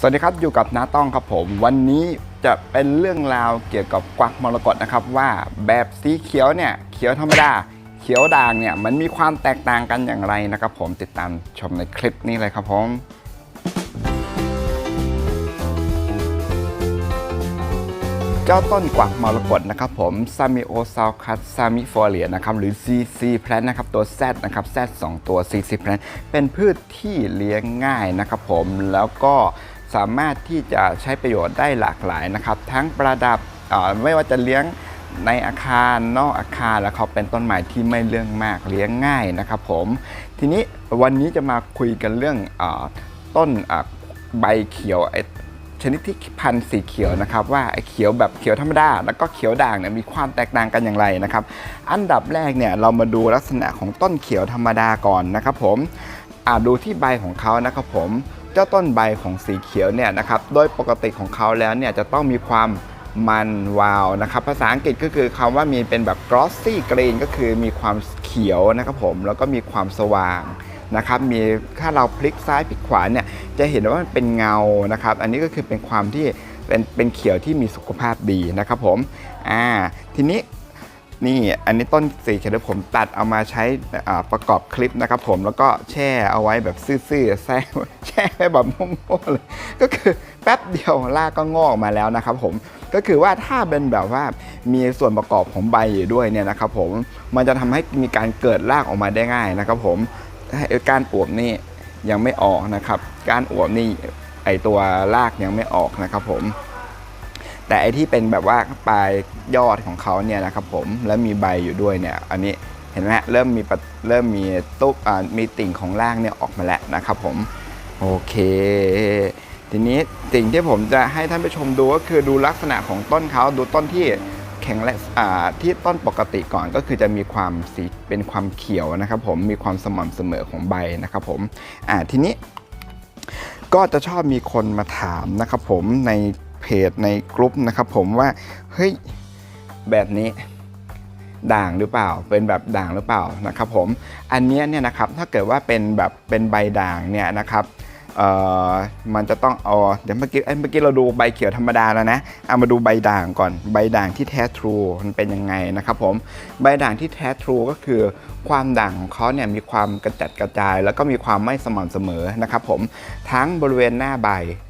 สวัสดีครับอยู่กับน้าต้องครับผม วันนี้จะเป็นเรื่องราวเกี่ยวกับกวักมรกตนะครับ ว่าแบบสีเขียวเนี่ยเขียวธรรมดาเขียวด่างเนี่ยมันมีความแตกต่างกันอย่างไรนะครับ ผมติดตามชมในคลิปนี้เลยครับผมเจ้าต้นกวักมรกตนะครับผมซามิโอซาวคัสซามิฟอเลียนะครับหรือ CC plant นะครับตัว Z นะครับ Z 2 ตัว CC plant เป็นพืชที่เลี้ยงง่ายนะครับผมแล้วก็ สามารถที่จะใช้ประโยชน์ได้หลากหลายนะครับ ทั้งประดับไม่ว่าจะเลี้ยงในอาคารนอกอาคารแล้วเขาเป็นต้นไม้ที่ไม่เรื่องมากเลี้ยงง่ายนะครับผมทีนี้วันนี้จะมาคุยกันเรื่องอต้นใบเขียวชนิดที่พันธุ์สีเขียวนะครับว่าเขียวแบบเขียวธรรมดาแล้วก็เขียวด่างเนี่ยมีความแตกต่างกันอย่างไรนะครับ อันดับแรกเนี่ยเรามาดูลักษณะของต้นเขียวธรรมดาก่อนนะครับผมดูที่ใบของเขานะครับผม จ้าต้นใบของสีเขียวเนี่ยนะครับโดยปกติของเขาแล้วเนี่ยจะต้องมีความมันวาวนะครับภาษาอังกฤษก็คือคำว่ามีเป็นแบบ glossy green ก็คือมีความเขียวนะครับผมแล้วก็มีความสว่างนะครับมีถ้าเราพลิกซ้ายพลิกขวาเนี่ยจะเห็นว่ามันเป็นเงานะครับ อันนี้ก็คือเป็นความที่เป็นเป็นเขียวที่มีสุขภาพดีนะครับผมอ่าทีนี้ นี่อันนี้ต้นสีเขียวผมตัดเอามาใช้ประกอบคลิปนะครับผมแล้วก็แช่เอาไว้แบบซื่อๆแช่แช่ไว้แบบโง่ๆเลย ก็คือแป๊บเดียวรากก็งอกมาแล้วนะครับผมก็คือว่าถ้าเป็นแบบว่ามีส่วนประกอบของใบอยู่ด้วยเนี่ยนะครับผมมันจะทำให้มีการเกิดรากออกมาได้ง่ายนะครับผมการอวบนี่ยังไม่ออกนะครับ การอวบนี่ไอตัวรากยังไม่ออกนะครับผม แต่ไอที่เป็นแบบว่าปลายยอดของเขาเนี่ยนะครับผมแล้วมีใบอยู่ด้วยเนี่ยอันนี้เห็นไหมเริ่มมีปะเริ่มมีตุ๊บมีติ่งของรากเนี่ยออกมาแล้วนะครับผมโอเค ทีนี้สิ่งที่ผมจะให้ท่านผู้ชมดูก็คือดูลักษณะของต้นเขาดูต้นที่แข็งแรงที่ต้นปกติก่อนก็คือจะมีความสีเป็นความเขียวนะครับผมมีความสม่ำเสมอของใบนะครับผมอ่าทีนี้ก็จะชอบมีคนมาถามนะครับผมใน เพจในกลุ่มนะครับผมว่าเฮ้ยแบบนี้ด่างหรือเปล่า เป็นแบบด่างหรือเปล่านะครับผม อันนี้เนี่ยนะครับถ้าเกิดว่าเป็นแบบเป็นใบด่างเนี่ยนะครับ มันจะต้องเอาเดี๋ยวเมื่อกี้เอ้ยเมื่อกี้เราดูใบเขียวธรรมดาแล้วนะเอามาดูใบด่างก่อนใบด่างที่แท้ทรูมันเป็นยังไงนะครับผมใบด่างที่แท้ทรูก็คือความด่างของเขาเนี่ยมีความกระจัดกระจาย แล้วก็มีความไม่สม่ำเสมอนะครับผมทั้งบริเวณหน้าใบ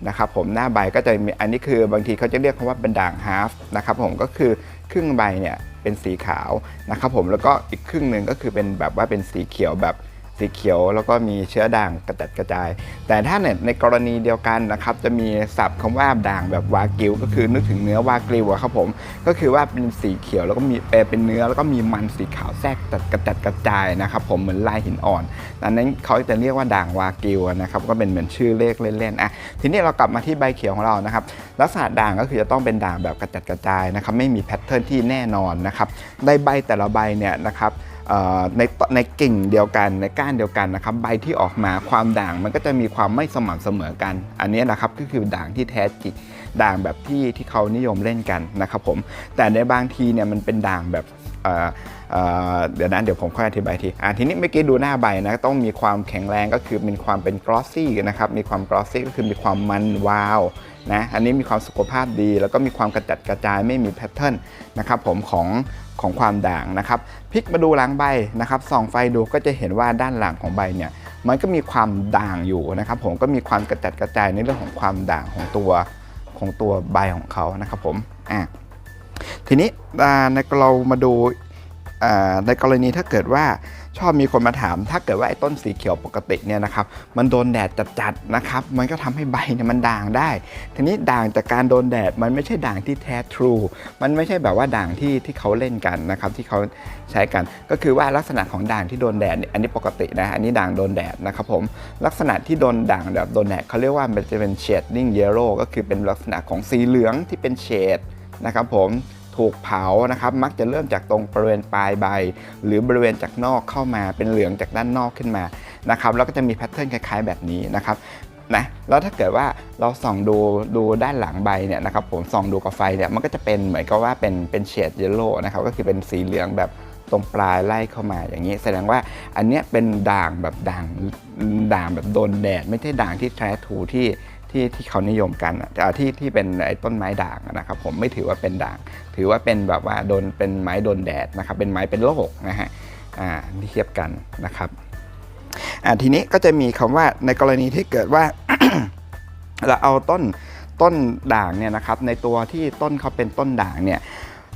นะครับผมหน้าใบก็จะมีอันนี้คือบางทีเขาจะเรียกคำว่าเป็นด่างฮาฟนะครับผมก็คือครึ่งใบเนี่ยเป็นสีขาวนะครับผมแล้วก็อีกครึ่งหนึ่งก็คือเป็นแบบว่าเป็นสีเขียวแบบ สีเขียวแล้วก็มีเชื้อด่างกระจัดกระจาย แต่ถ้าในในกรณีเดียวกันนะครับจะมีศัพท์คำว่าด่างแบบวากิวก็คือนึกถึงเนื้อวากิวครับผมก็คือว่าเป็นสีเขียวแล้วก็มีเอ่อเป็นเนื้อแล้วก็มีมันสีขาวแทรกจัดกระจัดกระจายนะครับผมเหมือนลายหินอ่อนดังนั้นเขาจะเรียกว่าด่างวากิวนะครับก็เป็นเหมือนชื่อเลขเล่นๆอะทีนี้เรากลับมาที่ใบเขียวของเรานะครับลักษณะด่างก็คือจะต้องเป็นด่างแบบกระจัดกระจายนะครับไม่มีแพทเทิร์นที่แน่นอนนะครับในใบแต่ละใบเนี่ยนะครับ ในในกิ่งเดียวกันในก้านเดียวกันนะครับใบที่ออกมาความด่างมันก็จะมีความไม่สม่ำเสมอกัน อันนี้นะครับก็คือด่างที่แท้จริงด่างแบบที่ที่เขานิยมเล่นกันนะครับผมแต่ในบางทีเนี่ยมันเป็นด่างแบบเเเดี๋ยวนะเดี๋ยวผมค่อยอธิบายทีอ่าทีนี้เมื่อกี้ดูหน้าใบนะต้องมีความแข็งแรงก็คือมีความเป็นกรอสซี่นะครับมีความกรอสซี่ก็คือมีความมันวาว นะอันนี้มีความสุขภาพดี แล้วก็มีความกระจัดกระจายไม่มีแพทเทิร์นนะครับผมของของความด่างนะครับพลิกมาดูหลังใบนะครับส่องไฟดูก็จะเห็นว่าด้านหลังของใบเนี่ยมันก็มีความด่างอยู่นะครับผมก็มีความกระจัดกระจายในเรื่องของความด่างของตัวของตัวใบของเขานะครับผมอะทีนี้ในเรามาดูในกรณีถ้าเกิดว่า ชอบมีคนมาถาม ถ้าเกิดว่าไอ้ต้นสีเขียวปกติเนี่ยนะครับ มันโดนแดดจัดๆนะครับ มันก็ทำให้ใบเนี่ยมันด่างได้ ทีนี้ด่างจากการโดนแดดมันไม่ใช่ด่างที่แท้ทรู มันไม่ใช่แบบว่าด่างที่ที่เขาเล่นกันนะครับที่เขาใช้กัน ก็คือว่าลักษณะของด่างที่โดนแดดเนี่ยอันนี้ปกตินะ อันนี้ด่างโดนแดดนะครับผม ลักษณะที่โดนด่างแบบโดนแดดเขาเรียกว่ามันจะเป็นเชดดิ้งเยลโล่ก็คือเป็นลักษณะของสีเหลืองที่เป็นเฉดนะครับผม ถูกเผานะครับ มักจะเริ่มจากตรงบริเวณปลายใบ หรือบริเวณจากนอกเข้ามาเป็นเหลืองจากด้านนอกขึ้นมานะครับแล้วก็จะมีแพทเทิร์นคล้ายๆ แบบนี้นะครับนะแล้วถ้าเกิดว่าเราส่องดูดูด้านหลังใบเนี่ยนะครับผมส่องดูกับไฟเนี่ยมันก็จะเป็นเหมือนกับว่าเป็นเป็นเฉดเยลโล่นะครับก็คือเป็นสีเหลืองแบบตรงปลายไล่เข้ามาอย่างนี้ แสดงว่าอันเนี้ยเป็นด่างแบบด่างด่างแบบโดนแดด ไม่ใช่ด่างที่แท้ทูที่ ที่ที่เขานิยมกันอะแต่ที่ที่เป็นไอ้ต้นไม้ด่างนะครับผมไม่ถือว่าเป็นด่าง ถือว่าเป็นแบบว่าโดนเป็นไม้โดนแดดนะครับเป็นไม้เป็นโรคนะฮะอ่าที่เทียบกันนะครับอ่าทีนี้ก็จะมีคำว่าในกรณีที่เกิดว่าเราเอาต้นต้นด่างเนี่ยนะครับในตัวที่ต้นเขาเป็นต้นด่างเนี่ย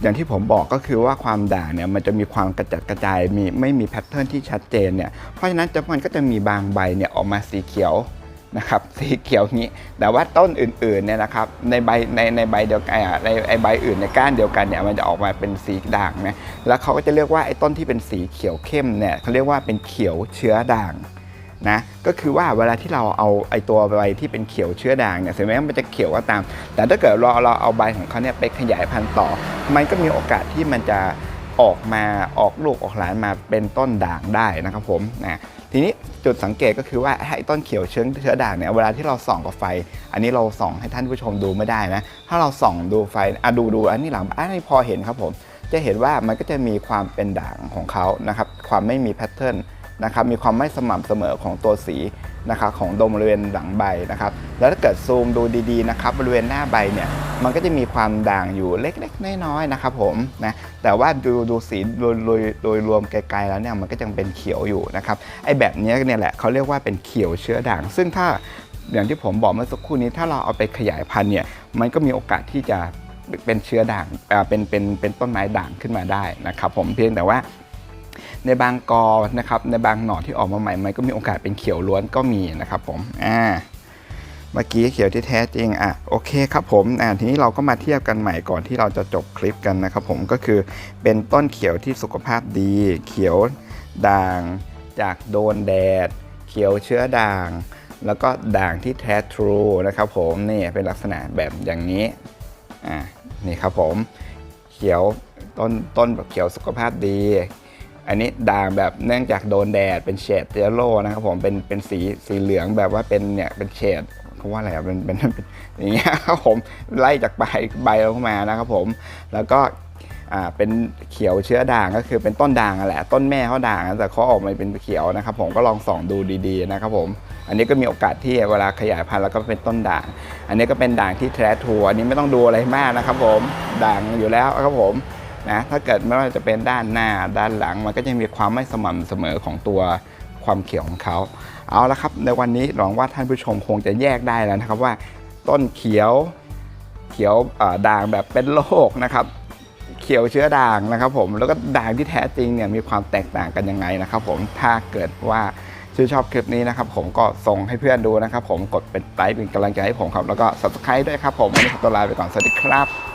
อย่างที่ผมบอกก็คือว่าความด่างเนี่ยมันจะมีความกระจัดกระจายมีไม่มีแพทเทิร์นที่ชัดเจนเนี่ยเพราะฉะนั้นจะมันก็จะมีบางใบเนี่ยออกมาสีเขียว นะครับสีเขียวนี้ แต่ว่าต้นอื่นๆเนี่ยนะครับในใบในในใบเดียวกันอะในไอใบอื่นในก้านเดียวกันเนี่ยมันจะออกมาเป็นสีด่างนะแล้วเขาก็จะเรียกว่าไอ้ต้นที่เป็นสีเขียวเข้มเนี่ยเขาเรียกว่าเป็นเขียวเชื้อด่างนะก็คือว่าเวลาที่เราเอาไอตัวใบที่เป็นเขียวเชื้อด่างเนี่ยถึงแม้มันจะเขียวก็ตาม แต่ถ้าเกิดเราเราเอาใบของเขาเนี่ยไปขยายพันธุ์ต่อ มันก็มีโอกาสที่มันจะ ออกมาออกลูกออกหลานมาเป็นต้นด่างได้นะครับผมนะทีนี้จุดสังเกตก็คือว่าไอ้ต้นเขียวเชื้อเชื้อด่างเนี่ยเวลาที่เราส่องกับไฟ อันนี้เราส่องให้ท่านผู้ชมดูไม่ได้นะถ้าเราส่องดูไฟอะดูดูอันนี้หลังอันนี้พอเห็นครับผม จะเห็นว่ามันก็จะมีความเป็นด่างของเขานะครับความไม่มีแพทเทิร์น นะครับมีความไม่สม่ำเสมอของตัวสีนะครับของโดมบริเวณหลังใบนะครับแล้วถ้าเกิดซูมดูดีๆนะครับบริเวณหน้าใบเนี่ยมันก็จะมีความด่างอยู่เล็กๆน้อยๆนะครับผมนะแต่ว่าดูดูสีโดยโดยโดยรวมไกลๆแล้วเนี่ยมันก็ยังเป็นเขียวอยู่นะครับไอ้แบบเนี้ยเนี่ยแหละเขาเรียกว่าเป็นเขียวเชื้อด่าง ซึ่งถ้าอย่างที่ผมบอกเมื่อสักครู่นี้ถ้าเราเอาไปขยายพันธุ์เนี่ยมันก็มีโอกาสที่จะเป็นเชื้อด่างเป็นเป็นเป็นต้นไม้ด่างขึ้นมาได้นะครับผมเพียงแต่ว่า ในบางกอนะครับในบางหน่อที่ออกมาใหม่มันก็มีโอกาสเป็นเขียวล้วนก็มีนะครับผมอ่าเมื่อกี้เขียวที่แท้จริงอะโอเคครับผมอ่าทีนี้เราก็มาเทียบกันใหม่ก่อนที่เราจะจบคลิปกันนะครับผมก็คือเป็นต้นเขียวที่สุขภาพดี เขียวด่างจากโดนแดด เขียวเชื้อด่าง แล้วก็ด่างที่แท้ทรูนะครับผมนี่เป็นลักษณะแบบอย่างนี้อ่านี่ครับผมเขียวต้นต้นแบบเขียวสุขภาพดี อันนี้ด่างแบบเนื่องจากโดนแดดเป็นเฉดเยลโล่นะครับผมเป็นเป็นสีสีเหลืองแบบว่าเป็นเนี่ยเป็นเฉดเขาว่าอะไรอะเป็นเป็นเป็นอย่างเงี้ยครับผมไล่จากใบใบลงมานะครับผมแล้วก็อ่าเป็นเขียวเชื้อด่างก็คือเป็นต้นด่างอะแหละ ต้นแม่เขาด่างแต่เขาออกมาเป็นเขียวนะครับ ผมก็ลองส่องดูดีๆนะครับผม อันนี้ก็มีโอกาสที่เวลาขยายพันธุ์แล้วก็เป็นต้นด่าง อันนี้ก็เป็นด่างที่แท้ทัวอันนี้ไม่ต้องดูอะไรมากนะครับ ผมด่างอยู่แล้วครับผม นะถ้าเกิดไม่ว่าจะเป็นด้านหน้าด้านหลัง มันก็จะมีความไม่สม่ำเสมอของตัวความเขียวของเขา เอาละครับ ในวันนี้หวังว่าท่านผู้ชมคงจะแยกได้แล้วนะครับว่า ต้นเขียวเขียวด่างแบบเป็นโรคนะครับ เขียวเชื้อด่างนะครับ ผมแล้วก็ด่างที่แท้จริงเนี่ยมีความแตกต่างกันยังไงนะครับ ผมถ้าเกิดว่าชื่นชอบคลิปนี้นะครับ ผมก็ส่งให้เพื่อนดูนะครับ ผมกดเป็นไลค์เป็นกำลังใจให้ผมครับแล้วก็ subscribe ด้วยครับผมวันนี้ขอตัวลาไปก่อนสวัสดีครับ